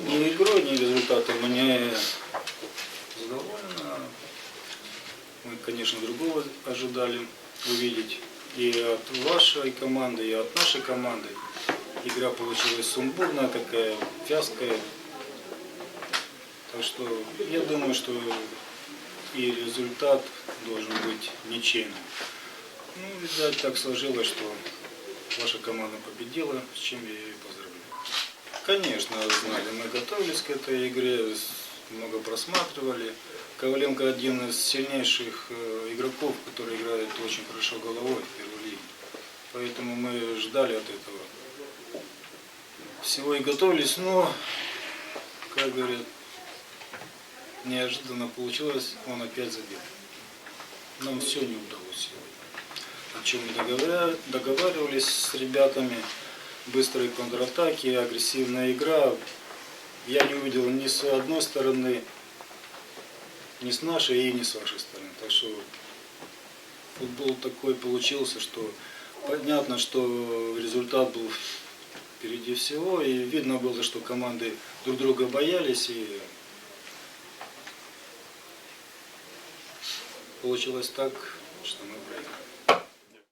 Ни игрой, ни результатом мы не довольны. Мы, конечно, другого ожидали увидеть. И от вашей команды, и от нашей команды. Игра получилась сумбурная такая, вязкая. Так что я думаю, что и результат должен быть ничейным. Ну, видать, так сложилось, что ваша команда победила, с чем я и поздравляю. Конечно, знали, мы готовились к этой игре, много просматривали. Коваленко один из сильнейших э, игроков, который играет очень хорошо головой в первой лиге. Поэтому мы ждали от этого. Всего и готовились, но, как говорят, неожиданно получилось, он опять забил. Нам все не удалось сегодня. О чем мы договаривались с ребятами, быстрые контратаки, агрессивная игра. Я не увидел ни с одной стороны, ни с нашей и ни с вашей стороны. Так что футбол такой получился, что понятно, что результат был впереди всего, и видно было, что команды друг друга боялись, и получилось так, что мы проиграли.